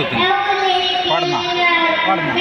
ஊற்றுங்க பாடுமா. பாடுமா.